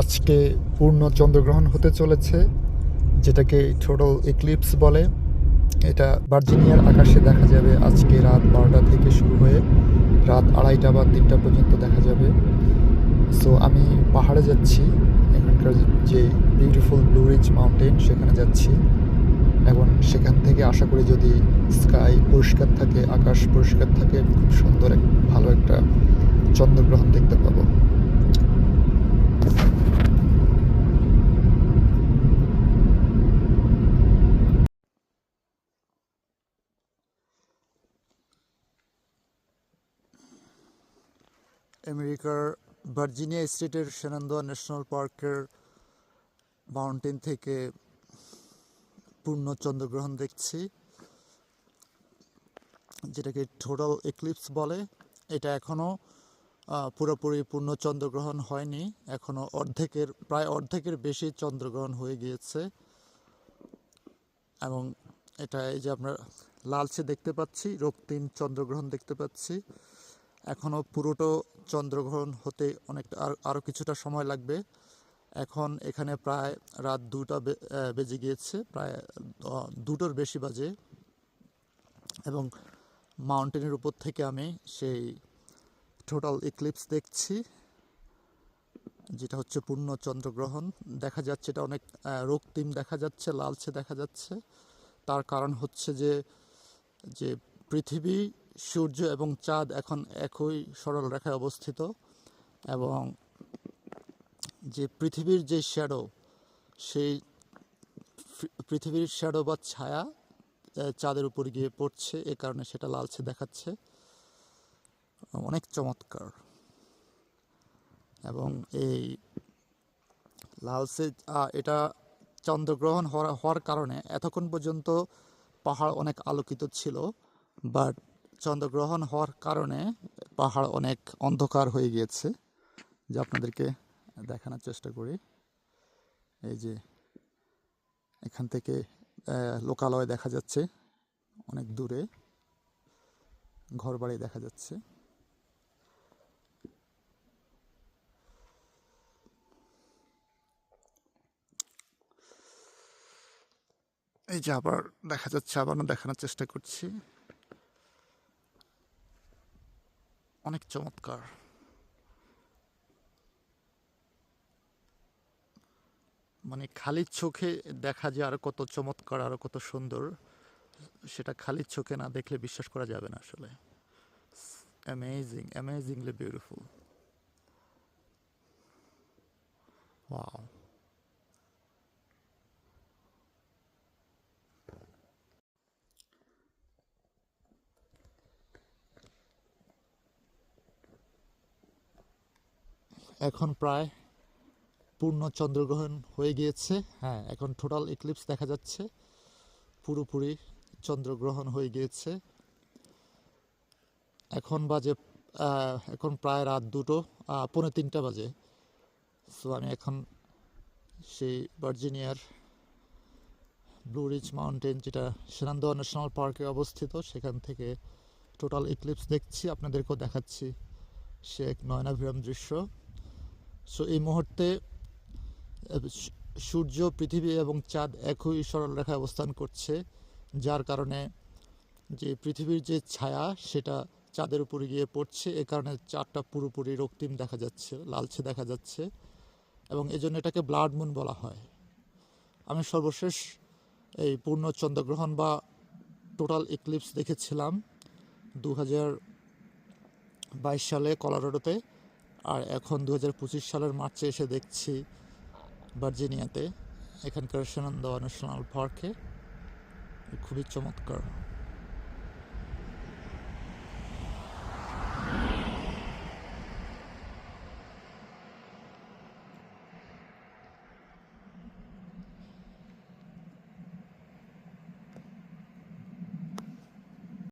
আজকে পূর্ণ চন্দ্রগ্রহণ হতে চলেছে, যেটাকে টোটাল এক্লিপস বলে। এটা ভার্জিনিয়ার আকাশে দেখা যাবে আজকে রাত বারোটা থেকে শুরু হয়ে রাত আড়াইটা বা তিনটা পর্যন্ত দেখা যাবে। সো আমি পাহাড়ে যাচ্ছি, এখানকার যে বিউটিফুল ব্লু রিচ মাউন্টেন সেখানে যাচ্ছি। এবং সেখান থেকে আশা করি যদি স্কাই পরিষ্কার থাকে, আকাশ পরিষ্কার থাকে, খুব সুন্দর ভালো একটা চন্দ্রগ্রহণ দেখতে পাবো। আমেরিকার ভার্জিনিয়া স্টেটের সেনান্দোয়া ন্যাশনাল পার্কের মাউন্টেন থেকে পূর্ণ চন্দ্রগ্রহণ দেখছি, যেটাকে টোটাল এক্লিপস বলে। এটা এখনও পুরোপুরি পূর্ণ চন্দ্রগ্রহণ হয়নি এখনও অর্ধেকের, প্রায় অর্ধেকের বেশি চন্দ্রগ্রহণ হয়ে গিয়েছে। এবং এটা এই যে আমরা লালচে দেখতে পাচ্ছি, রক্তিম চন্দ্রগ্রহণ দেখতে পাচ্ছি। এখনও পুরোটো চন্দ্রগ্রহণ হতে অনেকটা আর আরও কিছুটা সময় লাগবে। এখন এখানে প্রায় রাত দুটা বেজে গিয়েছে, প্রায় দুটোর বেশি বাজে। এবং মাউন্টেনের উপর থেকে আমি সেই টোটাল ইক্লিপস দেখছি, যেটা হচ্ছে পূর্ণ চন্দ্রগ্রহণ। দেখা যাচ্ছে এটা অনেক রক্তিম দেখা যাচ্ছে, লালচে দেখা যাচ্ছে। তার কারণ হচ্ছে যে যে পৃথিবী সূর্য এবং চাঁদ এখন একই সরল রেখায় অবস্থিত এবং যে পৃথিবীর যে শ্যাডো সেই পৃথিবীর শ্যাডো বা ছায়া চাঁদের উপর গিয়ে পড়ছে এ কারণে সেটা লালচে দেখাচ্ছে। অনেক চমৎকার। এবং এই আহ, এটা চন্দ্রগ্রহণ হওয়ার হওয়ার কারণে এতক্ষণ পর্যন্ত পাহাড় অনেক আলোকিত ছিল বাট চন্দ্রগ্রহণ হওয়ার কারণে পাহাড় অনেক অন্ধকার হয়ে গিয়েছে। যা আপনাদেরকে দেখানোর চেষ্টা করি। এই যে এখান থেকে লোকালয় দেখা যাচ্ছে অনেক দূরে। ঘরবাড়ি দেখা যাচ্ছে। এই যে আবার দেখা যাচ্ছে, আবারও দেখানোর চেষ্টা করছি। অনেক চমৎকার। মানে খালি চোখে দেখা যায় আর কত চমৎকার, আর কত সুন্দর। সেটা খালি চোখে না দেখলে বিশ্বাস করা যাবে না আসলে। অ্যামেজিং অ্যামেজিংলি বিউটিফুল ওয়াও এখন প্রায় পূর্ণ চন্দ্রগ্রহণ হয়ে গিয়েছে। হ্যাঁ এখন টোটাল ইক্লিপস দেখা যাচ্ছে। পুরোপুরি চন্দ্রগ্রহণ হয়ে গিয়েছে। এখন বাজে এখন প্রায় রাত দুটো পৌনে তিনটা বাজে। সো আমি এখন সেই ভার্জিনিয়ার ব্লু রিচ মাউন্টেন যেটা সেনান্দোয়া ন্যাশনাল পার্কে অবস্থিত, সেখান থেকে টোটাল ইক্লিপস দেখছি, আপনাদেরকেও দেখাচ্ছি। সে এক নয়নাভিরাম দৃশ্য। সো এই মুহূর্তে সূর্য, পৃথিবী এবং চাঁদ একই সরল রেখায় অবস্থান করছে, যার কারণে যে পৃথিবীর যে ছায়া, সেটা চাঁদের উপরে গিয়ে পড়ছে। এ কারণে চাঁদটা পুরোপুরি রক্তিম দেখা যাচ্ছে, লালচে দেখা যাচ্ছে এবং এই জন্য এটাকে ব্লাড মুন বলা হয়। আমি সর্বশেষ এই পূর্ণ চন্দ্রগ্রহণ বা টোটাল ইক্লিপস দেখেছিলাম। দু হাজার বাইশ সালে কলোরাডোতে আর এখন দু হাজার পঁচিশ সালের মার্চে এসে দেখছি ভার্জিনিয়াতে এখানকার সেনান্দোয়া ন্যাশনাল পার্কে। খুবই চমৎকার।